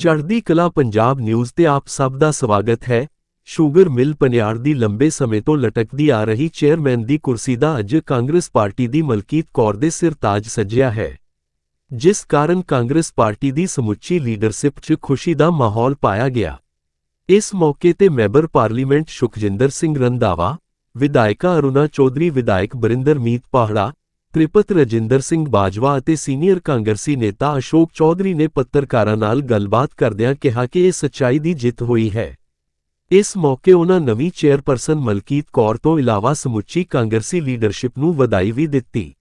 ਚੜ੍ਹਦੀ ਕਲਾ ਪੰਜਾਬ ਨਿਊਜ਼ ਤੇ ਆਪ ਸਭ ਦਾ ਸਵਾਗਤ ਹੈ। ਸ਼ੂਗਰ ਮਿਲ ਪਨਿਆਰ ਦੀ ਲੰਬੇ ਸਮੇਂ ਤੋਂ ਲਟਕਦੀ ਆ ਰਹੀ ਚੇਅਰਮੈਨ ਦੀ ਕੁਰਸੀ ਦਾ ਅੱਜ ਕਾਂਗਰਸ ਪਾਰਟੀ ਦੀ ਮਲਕੀਤ ਕੌਰ ਦੇ ਸਿਰ ਤਾਜ ਸੱਜਿਆ ਹੈ। ਜਿਸ ਕਾਰਨ ਕਾਂਗਰਸ ਪਾਰਟੀ ਦੀ ਸਮੁੱਚੀ ਲੀਡਰਸ਼ਿਪ 'ਚ ਖੁਸ਼ੀ ਦਾ ਮਾਹੌਲ ਪਾਇਆ ਗਿਆ। ਇਸ ਮੌਕੇ ਤੇ ਮੈਂਬਰ ਪਾਰਲੀਮੈਂਟ ਸੁਖਜਿੰਦਰ ਸਿੰਘ ਰੰਧਾਵਾ, ਵਿਧਾਇਕਾ ਅਰੁਣਾ ਚੌਧਰੀ, ਵਿਧਾਇਕ ਬਰਿੰਦਰ ਮੀਤ ਪਾਹੜਾ ਤ੍ਰਿਪਤ ਰਜਿੰਦਰ ਸਿੰਘ ਬਾਜਵਾ ਅਤੇ ਸੀਨੀਅਰ ਕਾਂਗਰਸੀ ਨੇਤਾ ਅਸ਼ੋਕ ਚੌਧਰੀ ਨੇ ਪੱਤਰਕਾਰਾਂ ਨਾਲ ਗੱਲਬਾਤ ਕਰਦਿਆਂ ਕਿਹਾ ਕਿ ਇਹ ਸੱਚਾਈ ਦੀ ਜਿੱਤ ਹੋਈ ਹੈ। ਇਸ ਮੌਕੇ ਉਹਨਾਂ ਨਵੀਂ ਚੇਅਰਪਰਸਨ ਮਲਕੀਤ ਕੌਰ ਤੋਂ ਇਲਾਵਾ ਸਮੁੱਚੀ ਕਾਂਗਰਸੀ ਲੀਡਰਸ਼ਿਪ ਨੂੰ ਵਧਾਈ ਵੀ ਦਿੱਤੀ।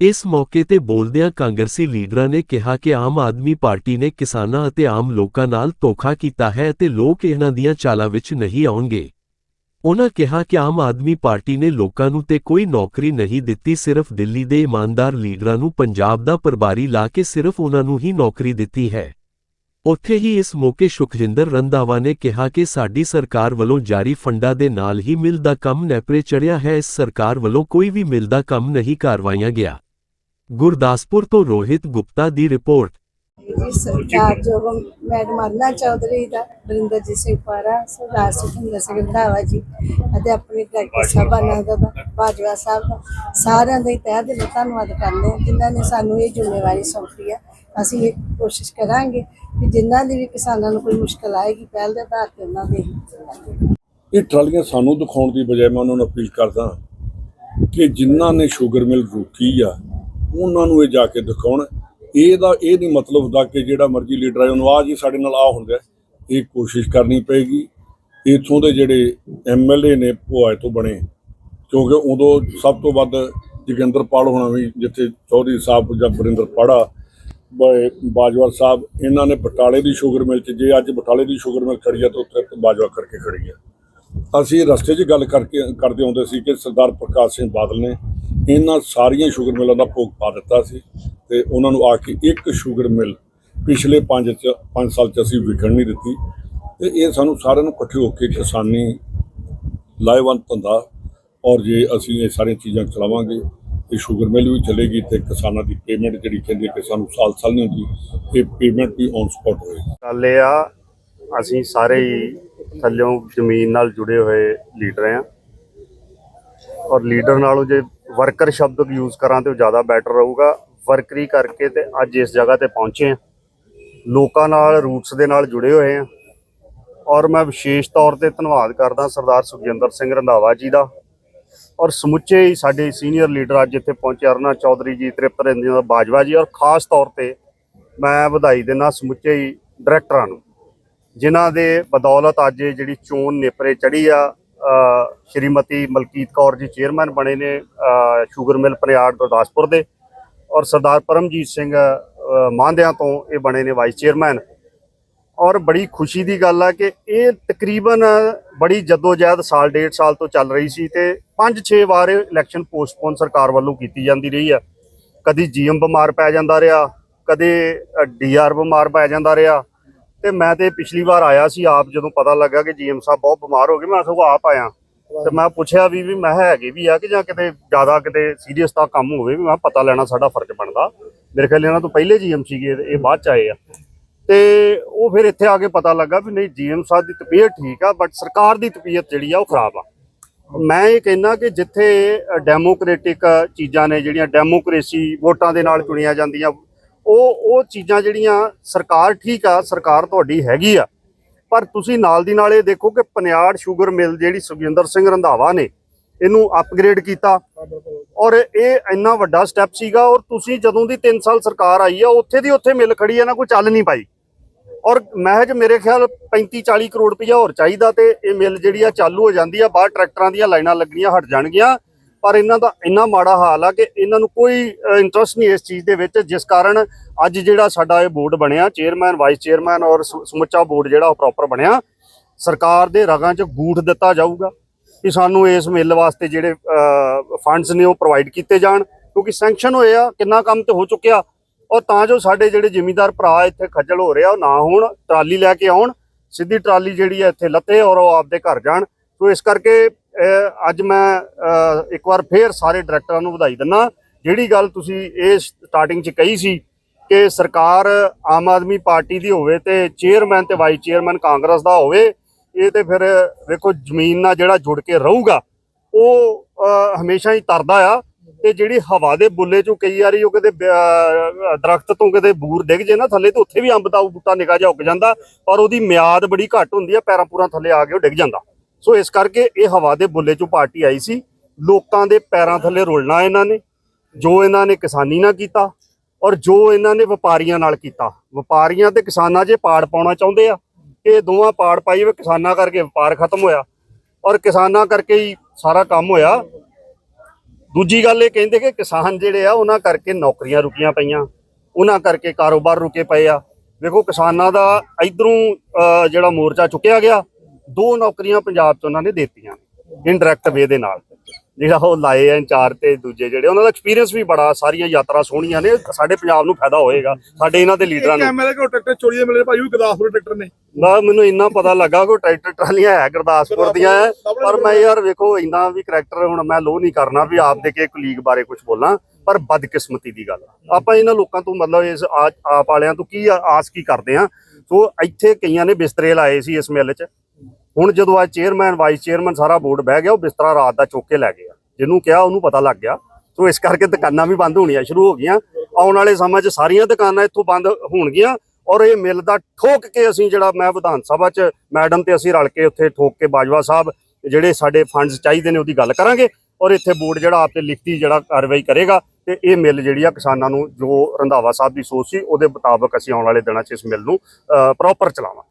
ਇਸ ਮੌਕੇ ਤੇ ਬੋਲਦਿਆਂ ਕਾਂਗਰਸੀ ਲੀਡਰਾਂ ਨੇ ਕਿਹਾ ਕਿ ਆਮ ਆਦਮੀ ਪਾਰਟੀ ਨੇ ਕਿਸਾਨਾਂ ਅਤੇ ਆਮ ਲੋਕਾਂ ਨਾਲ ਧੋਖਾ ਕੀਤਾ ਹੈ ਅਤੇ ਲੋਕ ਇਹਨਾਂ ਦੀਆਂ ਚਾਲਾਂ ਵਿੱਚ ਨਹੀਂ ਆਉਣਗੇ। ਉਨ੍ਹਾਂ ਕਿਹਾ ਕਿ ਆਮ ਆਦਮੀ ਪਾਰਟੀ ਨੇ ਲੋਕਾਂ ਨੂੰ ਤੇ ਕੋਈ ਨੌਕਰੀ ਨਹੀਂ ਦਿੱਤੀ, ਸਿਰਫ ਦਿੱਲੀ ਦੇ ਇਮਾਨਦਾਰ ਲੀਡਰਾਂ ਨੂੰ ਪੰਜਾਬ ਦਾ ਪ੍ਰਭਾਰੀ ਲਾ ਕੇ ਸਿਰਫ ਉਹਨਾਂ ਨੂੰ ਹੀ ਨੌਕਰੀ ਦਿੱਤੀ ਹੈ। ਉੱਥੇ ਹੀ ਇਸ ਮੌਕੇ ਸੁਖਜਿੰਦਰ ਰੰਧਾਵਾ ਨੇ ਕਿਹਾ ਕਿ ਸਾਡੀ ਸਰਕਾਰ ਵੱਲੋਂ ਜਾਰੀ ਫੰਡਾਂ ਦੇ ਨਾਲ ਹੀ ਮਿਲ ਦਾ ਕੰਮ ਨੈਪਰੇ ਚੜਿਆ ਹੈ, ਇਸ ਸਰਕਾਰ ਵੱਲੋਂ ਕੋਈ ਵੀ ਮਿਲ ਦਾ ਕੰਮ ਨਹੀਂ ਕਰਵਾਇਆ ਗਿਆ। ਗੁਰਦਾਸਪੁਰ ਤੋਂ ਰੋਹਿਤ ਗੁਪਤਾ ਦੀ ਰਿਪੋਰਟ। ਜੀ, ਸਰਕਾਰ ਜੋ ਮੈਡਮ ਅਰਨਾ ਚੌਧਰੀ ਦਾ ਬਰਿੰਦਰਜੀਤ ਸਿੰਘ ਪਾਰਾ, ਸਰਦਾਰ ਸੁਖਿੰਦਰ ਸਿੰਘ ਰੰਧਾਵਾ ਜੀ ਅਤੇ ਆਪਣੇ ਡਾਕਟਰ ਸਾਹਿਬਾਨਾਂ ਦਾ, ਬਾਜਵਾ ਸਾਹਿਬ ਦਾ, ਸਾਰਿਆਂ ਦਾ ਹੀ ਤਹਿ ਦਿਲੋਂ ਧੰਨਵਾਦ ਕਰਦੇ ਹਾਂ, ਜਿਨ੍ਹਾਂ ਨੇ ਸਾਨੂੰ ਇਹ ਜ਼ਿੰਮੇਵਾਰੀ ਸੌਂਪੀ ਹੈ ਅਸੀਂ ਇਹ ਕੋਸ਼ਿਸ਼ ਕਰਾਂਗੇ ਕਿ ਜਿਨ੍ਹਾਂ ਦੀ ਵੀ ਕਿਸਾਨਾਂ ਨੂੰ ਕੋਈ ਮੁਸ਼ਕਲ ਆਏਗੀ, ਪਹਿਲ ਦੇ ਆਧਾਰ ਤੇ ਉਹਨਾਂ ਦੇ ਇਹ ਟਰਾਲੀਆਂ ਸਾਨੂੰ ਦਿਖਾਉਣ ਦੀ ਬਜਾਏ ਮੈਂ ਉਹਨਾਂ ਨੂੰ ਅਪੀਲ ਕਰਦਾ ਕਿ ਜਿਨ੍ਹਾਂ ਨੇ ਸ਼ੂਗਰ ਮਿਲ ਰੋਕੀ ਆ, ਉਹਨਾਂ ਨੂੰ ਇਹ ਜਾ ਕੇ ਦਿਖਾਉਣ। ਇਹਦਾ ਇਹ ਨਹੀਂ ਮਤਲਬ ਹੁੰਦਾ ਕਿ ਜਿਹੜਾ ਮਰਜ਼ੀ ਲੀਡਰ ਆਏ ਉਹਨੂੰ ਆ ਜੀ ਸਾਡੇ ਨਾਲ ਆ ਹੁੰਦਾ ਇਹ ਕੋਸ਼ਿਸ਼ ਕਰਨੀ ਪਏਗੀ। ਇਥੋਂ ਦੇ ਜਿਹੜੇ ਐਮਐਲਏ ਨੇ ਭੋਏ ਤੋਂ ਬਣੇ, ਕਿਉਂਕਿ ਉਦੋਂ ਸਭ ਤੋਂ ਵੱਧ ਜੋਗਿੰਦਰਪਾਲ ਹੋਣਾ ਵੀ ਜਿੱਥੇ ਚੌਧਰੀ ਸਾਹਿਬ ਜਾਂ ਬਰਿੰਦਰ ਪਾੜਾ ਬਾਜਵਾ ਸਾਹਿਬ, ਇਹਨਾਂ ਨੇ ਬਟਾਲੇ ਦੀ ਸ਼ੂਗਰ ਮਿਲ 'ਚ ਜੇ ਅੱਜ ਬਟਾਲੇ ਦੀ ਸ਼ੂਗਰ ਮਿਲ ਖੜੀ ਆ ਤਾਂ ਉੱਥੇ ਬਾਜਵਾ ਕਰਕੇ ਖੜੀ ਆ। ਅਸੀਂ ਰਸਤੇ 'ਚ ਗੱਲ ਕਰਕੇ ਕਰਦੇ ਆਉਂਦੇ ਸੀ ਕਿ ਸਰਦਾਰ ਪ੍ਰਕਾਸ਼ ਸਿੰਘ ਬਾਦਲ ਨੇ ਇਹਨਾਂ ਸਾਰੀਆਂ ਸ਼ੂਗਰ ਮਿਲਾਂ ਦਾ ਭੋਗ ਪਾ ਦਿੱਤਾ ਸੀ ਤੇ ਉਹਨਾਂ ਨੂੰ ਆ ਕੇ ਇੱਕ ਸ਼ੂਗਰ ਮਿਲ ਪਿਛਲੇ 5 ਚ 5 ਸਾਲ ਚ ਅਸੀਂ ਵਿਕਣ ਨਹੀਂ ਦਿੱਤੀ ਤੇ ਇਹ ਸਾਨੂੰ ਸਾਰਿਆਂ ਨੂੰ ਇਕੱਠੇ ਹੋ ਕੇ ਕਿਸਾਨੀ ਲਾਹੇਵੰਦ ਧੰਦਾ ਔਰ ਜੇ ਅਸੀਂ ਇਹ ਸਾਰੀਆਂ ਚੀਜ਼ਾਂ ਚਲਾਵਾਂਗੇ ਇਹ ਸ਼ੂਗਰ ਮਿਲ ਵੀ ਚਲੇਗੀ ਤੇ ਕਿਸਾਨਾਂ ਦੀ ਪੇਮੈਂਟ ਜਿਹੜੀ ਕਹਿੰਦੇ ਕਿ ਸਾਨੂੰ ਸਾਲ ਸਾਲ ਨਹੀਂ ਹੁੰਦੀ, ਇਹ ਪੇਮੈਂਟ ਵੀ ਔਨ ਸਪੌਟ ਹੋਏਗੀ। ਗੱਲ ਇਹ ਆ, ਅਸੀਂ ਸਾਰੇ ਹੀ ਥੱਲਿਓਂ ਜ਼ਮੀਨ ਨਾਲ ਜੁੜੇ ਹੋਏ ਲੀਡਰ ਆ ਔਰ ਲੀਡਰ ਨਾਲੋਂ ਜੇ ਵਰਕਰ ਸ਼ਬਦ ਯੂਜ਼ ਕਰਾਂ ਤੇ ਉਹ ਜ਼ਿਆਦਾ ਬੈਟਰ ਰਹੂਗਾ। ਵਰਕਰੀ ਕਰਕੇ ਤੇ ਅੱਜ ਇਸ ਜਗ੍ਹਾ ਤੇ ਪਹੁੰਚੇ ਆ ਲੋਕਾਂ ਨਾਲ ਰੂਟਸ ਦੇ ਨਾਲ ਜੁੜੇ ਹੋਏ ਆ ਔਰ ਮੈਂ ਵਿਸ਼ੇਸ਼ ਤੌਰ ਤੇ ਧੰਨਵਾਦ ਕਰਦਾ ਸਰਦਾਰ ਸੁਖਜਿੰਦਰ ਸਿੰਘ ਰੰਧਾਵਾ ਜੀ ਦਾ। ਔਰ ਸਮੁੱਚੇ ਹੀ ਸਾਡੇ ਸੀਨੀਅਰ ਲੀਡਰ ਅੱਜ ਇੱਥੇ ਪਹੁੰਚੇ ਅਰਨਾ ਚੌਧਰੀ ਜੀ, ਤ੍ਰਿਪਤ ਰੰਜਨ ਬਾਜਵਾ ਜੀ। ਔਰ ਖਾਸ ਤੌਰ ਤੇ ਮੈਂ ਵਧਾਈ ਦਿੰਦਾ ਸਮੁੱਚੇ ਹੀ ਡਾਇਰੈਕਟਰਾਂ ਨੂੰ, ਜਿਨ੍ਹਾਂ ਦੇ ਬਦੌਲਤ ਅੱਜ ਜਿਹੜੀ ਚੋਣ ਨੇਪਰੇ ਚੜੀ ਆ ਸ਼੍ਰੀਮਤੀ ਮਲਕੀਤ ਕੌਰ ਜੀ ਚੇਅਰਮੈਨ ਬਣੇ ਨੇ ਸ਼ੂਗਰ ਮਿਲ ਪਨਿਆੜ ਗੁਰਦਾਸਪੁਰ ਦੇ ਔਰ ਸਰਦਾਰ ਪਰਮਜੀਤ ਸਿੰਘ ਮਾਂਦਿਆਂ ਤੋਂ ਇਹ ਬਣੇ ਨੇ ਵਾਈਸ ਚੇਅਰਮੈਨ। ਔਰ ਬੜੀ ਖੁਸ਼ੀ ਦੀ ਗੱਲ ਆ ਕਿ ਇਹ ਤਕਰੀਬਨ ਬੜੀ ਜਦੋਜਹਿਦ ਸਾਲ, ਡੇਢ ਸਾਲ ਤੋਂ ਚੱਲ ਰਹੀ ਸੀ ਤੇ 5-6 ਵਾਰ ਇਲੈਕਸ਼ਨ ਪੋਸਟਪੋਨ ਸਰਕਾਰ ਵੱਲੋਂ ਕੀਤੀ ਜਾਂਦੀ ਰਹੀ ਆ। ਕਦੀ ਜੀਐਮ ਬਿਮਾਰ ਪੈ ਜਾਂਦਾ ਰਿਹਾ, ਕਦੇ ਡੀਆਰ ਬਿਮਾਰ ਪੈ ਜਾਂਦਾ ਰਿਹਾ ਤੇ ਮੈਂ ਤੇ ਪਿਛਲੀ ਵਾਰ ਆਇਆ ਸੀ, ਆਪ ਜਦੋਂ ਪਤਾ ਲੱਗਾ ਕਿ ਜੀਐਮ ਸਾਹਿਬ ਬਹੁਤ ਬਿਮਾਰ ਹੋ ਗਏ, ਮੈਂ ਸਗੋਂ ਆਪ ਆਇਆ। ਤੇ ਮੈਂ ਪੁੱਛਿਆ ਵੀ ਵੀ ਮੈਂ ਹੈਗੇ ਵੀ ਆ ਕਿ ਜਾਂ ਕਿਤੇ ਜ਼ਿਆਦਾ ਕਿਤੇ ਸੀਰੀਅਸ ਤਾਂ ਕੰਮ ਹੋਵੇ ਵੀ, ਮੈਂ ਪਤਾ ਲੈਣਾ ਸਾਡਾ ਫਰਜ਼ ਬਣਦਾ। ਮੇਰੇ ਖਿਆਲ ਇਹਨਾਂ ਤੋਂ ਪਹਿਲੇ ਜੀਐਮ ਸੀਗੇ, ਇਹ ਬਾਅਦ ਚ ਆਏ ਆ। ਤੇ ਉਹ ਫਿਰ ਇੱਥੇ ਆ ਕੇ ਪਤਾ ਲੱਗਾ ਵੀ ਨਹੀਂ, ਜੀਐਮ ਸਾਹਿਬ ਦੀ ਤਬੀਅਤ ਠੀਕ ਆ ਬਟ ਸਰਕਾਰ ਦੀ ਤਬੀਅਤ ਜਿਹੜੀ ਆ ਉਹ ਖਰਾਬ ਆ। ਮੈਂ ਇਹ ਕਹਿਣਾ ਕਿ ਜਿੱਥੇ ਡੈਮੋਕ੍ਰੈਟਿਕ ਚੀਜ਼ਾਂ ਨੇ ਜਿਹੜੀਆਂ ਡੈਮੋਕ੍ਰੇਸੀ ਵੋਟਾਂ ਦੇ ਨਾਲ ਚੁਣੀਆਂ ਜਾਂਦੀਆਂ ਉਹ ਉਹ ਚੀਜ਼ਾਂ ਜਿਹੜੀਆਂ ਸਰਕਾਰ ਠੀਕ ਆ, ਸਰਕਾਰ ਤੁਹਾਡੀ ਹੈਗੀ ਆ। ਪਰ ਤੁਸੀਂ ਨਾਲ ਦੀ ਨਾਲ ਇਹ ਦੇਖੋ ਕਿ ਪਨਿਆੜ ਸ਼ੂਗਰ ਮਿਲ ਜਿਹੜੀ ਸੁਖਜਿੰਦਰ ਸਿੰਘ ਰੰਧਾਵਾ ਨੇ, ਇਹਨੂੰ ਅਪਗ੍ਰੇਡ ਕੀਤਾ। ਔਰ ਇਹ ਇੰਨਾ ਵੱਡਾ ਸਟੈਪ ਸੀਗਾ ਔਰ ਤੁਸੀਂ ਜਦੋਂ ਦੀ 3 ਸਾਲ ਸਰਕਾਰ ਆਈ ਆ, ਉੱਥੇ ਦੀ ਉੱਥੇ ਮਿਲ ਖੜੀ ਆ, ਨਾ ਕੋਈ ਚੱਲ ਨਹੀਂ ਪਾਈ। ਔਰ ਮਹਿਜ ਮੇਰੇ ਖਿਆਲ 35 40 ਕਰੋੜ ਰੁਪਇਆ ਹੋਰ ਚਾਹੀਦਾ ਤੇ ਇਹ ਮਿਲ ਜਿਹੜੀ ਆ, ਚਾਲੂ ਹੋ ਜਾਂਦੀ ਆ ਬਾਹਰ ਟਰੈਕਟਰਾਂ ਦੀਆਂ ਲਾਈਨਾਂ ਲੱਗਣੀਆਂ, ਹਟ ਜਾਣਗੀਆਂ। ਪਰ ਇਹਨਾਂ ਦਾ ਇੰਨਾ ਮਾੜਾ ਹਾਲ ਆ ਕਿ ਇਹਨਾਂ ਨੂੰ ਕੋਈ ਇੰਟਰਸਟ ਨਹੀਂ ਇਸ ਚੀਜ਼ ਦੇ ਵਿੱਚ, ਜਿਸ ਕਾਰਨ ਅੱਜ ਜਿਹੜਾ ਸਾਡਾ ਇਹ ਬੋਰਡ ਬਣਿਆ ਚੇਅਰਮੈਨ ਵਾਈਸ ਚੇਅਰਮੈਨ ਔਰ ਸਮੁ- ਸਮੁੱਚਾ ਬੋਰਡ ਜਿਹੜਾ ਉਹ ਪ੍ਰੋਪਰ ਬਣਿਆ, ਸਰਕਾਰ ਦੇ ਰਗਾਂ 'ਚ ਗੂਠ ਦਿੱਤਾ ਜਾਊਗਾ ਕਿ ਸਾਨੂੰ ਇਸ ਮਿਲ ਵਾਸਤੇ ਜਿਹੜੇ ਫੰਡਸ ਨੇ ਉਹ ਪ੍ਰੋਵਾਈਡ ਕੀਤੇ ਜਾਣ, ਕਿਉਂਕਿ ਸੈਂਕਸ਼ਨ ਹੋਏ ਆ, ਕਿੰਨਾ ਕੰਮ ਤੇ ਹੋ ਚੁੱਕਿਆ, ਔਰ ਤਾਂ ਜੋ ਸਾਡੇ ਜਿਹੜੇ ਜ਼ਿਮੀਂਦਾਰ ਭਰਾ ਇੱਥੇ ਖੱਜਲ ਹੋ ਰਿਹਾ ਉਹ ਨਾ ਹੋਣ, ਟਰਾਲੀ ਲੈ ਕੇ ਆਉਣ, ਸਿੱਧੀ ਟਰਾਲੀ ਜਿਹੜੀ ਹੈ ਇੱਥੇ ਲੱਤੇ ਔਰ ਉਹ ਆਪਦੇ ਘਰ ਜਾਣ ਸੋ ਇਸ ਕਰਕੇ ਅੱਜ ਮੈਂ ਇੱਕ ਵਾਰ ਫੇਰ ਸਾਰੇ ਡਾਇਰੈਕਟਰਾਂ ਨੂੰ ਵਧਾਈ ਦਿੰਦਾ ਜਿਹੜੀ ਗੱਲ ਤੁਸੀਂ ਇਹ ਸਟਾਰਟਿੰਗ 'ਚ ਕਹੀ ਸੀ ਕਿ ਸਰਕਾਰ ਆਮ ਆਦਮੀ ਪਾਰਟੀ ਦੀ ਹੋਵੇ ਤੇ ਚੇਅਰਮੈਨ ਤੇ ਵਾਈਸ ਚੇਅਰਮੈਨ ਕਾਂਗਰਸ ਦਾ ਹੋਵੇ, ਇਹ ਤੇ ਫਿਰ ਵੇਖੋ ਜ਼ਮੀਨ ਨਾਲ ਜਿਹੜਾ ਜੁੜ ਕੇ ਰਹੂਗਾ, ਉਹ ਹਮੇਸ਼ਾ ਹੀ ਤਰਦਾ ਆ। ਤੇ ਜਿਹੜੀ ਹਵਾ ਦੇ ਬੁੱਲੇ ਚੋਂ ਕਈ ਵਾਰੀ ਉਹ ਕਿਤੇ ਦਰਖਤ ਤੋਂ ਕਿਤੇ ਬੂਰ ਡਿੱਗ ਜੇ ਨਾ ਥੱਲੇ, ਤੇ ਉੱਥੇ ਵੀ ਅੰਬ ਦਾ ਬੂਟਾ ਨਿਕਾ ਜਾ ਉੱਗ ਜਾਂਦਾ, ਪਰ ਉਹਦੀ ਮਿਆਦ ਬੜੀ ਘੱਟ ਹੁੰਦੀ ਆ, ਪੈਰਾਂ ਪੂਰਾਂ ਥੱਲੇ ਆ ਕੇ ਉਹ ਡਿੱਗ ਜਾਂਦਾ। ਸੋ ਇਸ ਕਰਕੇ ਇਹ ਹਵਾ ਦੇ ਬੁੱਲੇ ਚੋਂ ਪਾਰਟੀ ਆਈ ਸੀ। ਲੋਕਾਂ ਦੇ ਪੈਰਾਂ ਥੱਲੇ ਰੁਲਣਾ ਇਹਨਾਂ ਨੇ, ਜੋ ਇਹਨਾਂ ਨੇ ਕਿਸਾਨੀ ਨਾਲ ਕੀਤਾ ਔਰ ਜੋ ਇਹਨਾਂ ਨੇ ਵਪਾਰੀਆਂ ਨਾਲ ਕੀਤਾ। ਵਪਾਰੀਆਂ ਤੇ ਕਿਸਾਨਾਂ 'ਚ ਪਾੜ ਪਾਉਣਾ ਚਾਹੁੰਦੇ ਆ, ਇਹ ਦੋਵਾਂ ਪਾੜ ਪਾਈ ਵੇ ਕਿਸਾਨਾਂ ਕਰਕੇ ਵਪਾਰ ਖਤਮ ਹੋਇਆ ਔਰ ਕਿਸਾਨਾਂ ਕਰਕੇ ਹੀ ਸਾਰਾ ਕੰਮ ਹੋਇਆ। ਦੂਜੀ ਗੱਲ ਇਹ ਕਹਿੰਦੇ ਕਿ ਕਿਸਾਨ ਜਿਹੜੇ ਆ, ਉਹਨਾਂ ਕਰਕੇ ਨੌਕਰੀਆਂ ਰੁਕੀਆਂ ਪਈਆਂ, ਉਹਨਾਂ ਕਰਕੇ ਕਾਰੋਬਾਰ ਰੁਕੇ ਪਏ ਆ। ਵੇਖੋ ਕਿਸਾਨਾਂ ਦਾ ਇਧਰੋਂ ਜਿਹੜਾ ਮੋਰਚਾ ਚੁੱਕਿਆ ਗਿਆ ਦੋ ਨੌਕਰੀਆਂ ਪੰਜਾਬ 'ਚ ਉਹਨਾਂ ਨੇ ਦਿੱਤੀਆਂ ਇਨਡਾਇਰੈਕਟ ਵੇ ਦੇ ਨਾਲ। ਜਿਹੜਾ ਉਹ ਲਾਏ ਆ ਇੰਚਾਰਜ ਤੇ ਦੂਜੇ ਜਿਹੜੇ ਉਹਨਾਂ ਦਾ ਐਕਸਪੀਰੀਅੰਸ ਵੀ ਬੜਾ ਸਾਰੀਆਂ ਯਾਤਰਾ ਸੋਹਣੀਆਂ ਨੇ ਸਾਡੇ ਪੰਜਾਬ ਨੂੰ ਫਾਇਦਾ ਹੋਏਗਾ। ਸਾਡੇ ਇਹਨਾਂ ਦੇ ਲੀਡਰਾਂ ਨੂੰ। ਐਮਐਲਏ ਕੋ ਟਰੈਕਟਰ ਚੋਰੀ ਦੇ ਮਿਲੇ ਭਾਈ ਉਹ ਗੁਰਦਾਸਪੁਰ ਟਰੈਕਟਰ ਨੇ। ਨਾ ਮੈਨੂੰ ਇੰਨਾ ਪਤਾ ਲੱਗਾ ਕਿ ਟਰੈਕਟਰ ਟਰਾਲੀਆਂ ਹੈ ਗੁਰਦਾਸਪੁਰ ਦੀਆਂ ਹੈ ਪਰ ਮੈਂ ਯਾਰ ਵੇਖੋ ਇੰਨਾ ਵੀ ਕਰੈਕਟਰ ਹੁਣ ਮੈਂ ਲੋ ਨਹੀਂ ਕਰਨਾ ਵੀ ਆਪ ਦੇ ਕੇ ਕੁਲੀਗ ਬਾਰੇ ਕੁਝ ਬੋਲਾਂ ਪਰ ਬਦਕਿਸਮਤੀ ਦੀ ਗੱਲ। ਆਪਾਂ ਇਹਨਾਂ ਲੋਕਾਂ ਤੋਂ ਮਤਲਬ ਇਸ ਆਪ ਵਾਲਿਆਂ ਤੋਂ ਕੀ ਆਸ ਕੀ ਕਰਦੇ ਆ? ਸੋ ਇੱਥੇ ਕਈਆਂ ਨੇ ਬਿਸਤਰੇ ਲਾਏ ਸੀ ਇਸ ਮਿਲ 'ਚ। ਹੁਣ ਜਦੋਂ ਆ ਚੇਅਰਮੈਨ ਵਾਈਸ ਚੇਅਰਮੈਨ ਸਾਰਾ ਬੋਰਡ ਬਹਿ ਗਿਆ, ਉਹ ਬਿਸਤਰਾ ਰਾਤ ਦਾ ਚੁੱਕ ਕੇ ਲੈ ਗਿਆ ਜਿਹਨੂੰ ਕਿਹਾ ਉਹਨੂੰ ਪਤਾ ਲੱਗ ਗਿਆ। ਸੋ ਇਸ ਕਰਕੇ ਦੁਕਾਨਾਂ ਵੀ ਬੰਦ ਹੋਣੀਆਂ ਸ਼ੁਰੂ ਹੋ ਗਈਆਂ। ਆਉਣ ਵਾਲੇ ਸਮਾਂ 'ਚ ਸਾਰੀਆਂ ਦੁਕਾਨਾਂ ਇੱਥੋਂ ਬੰਦ ਹੋਣਗੀਆਂ। ਔਰ ਇਹ ਮਿਲ ਦਾ ਠੋਕ ਕੇ ਅਸੀਂ ਜਿਹੜਾ ਮੈਂ ਵਿਧਾਨ ਸਭਾ 'ਚ ਮੈਡਮ ਤੇ ਅਸੀਂ ਰਲ ਕੇ ਉੱਥੇ ਠੋਕ ਕੇ ਬਾਜਵਾ ਸਾਹਿਬ ਜਿਹੜੇ ਸਾਡੇ ਫੰਡਸ ਚਾਹੀਦੇ ਨੇ ਉਹਦੀ ਗੱਲ ਕਰਾਂਗੇ। ਔਰ ਇੱਥੇ ਬੋਰਡ ਜਿਹੜਾ ਆਪ 'ਤੇ ਲਿਖਤੀ ਜਿਹੜਾ ਕਾਰਵਾਈ ਕਰੇਗਾ ਤੇ ਇਹ ਮਿਲ ਜਿਹੜੀ ਆ ਕਿਸਾਨਾਂ ਨੂੰ ਜੋ ਰੰਧਾਵਾ ਸਾਹਿਬ ਦੀ ਸੋਚ ਸੀ ਉਹਦੇ ਮੁਤਾਬਕ ਅਸੀਂ ਆਉਣ ਵਾਲੇ ਦਿਨਾਂ 'ਚ ਇਸ ਮਿਲ ਨੂੰ ਪ੍ਰੋਪਰ ਚਲਾਵਾਂ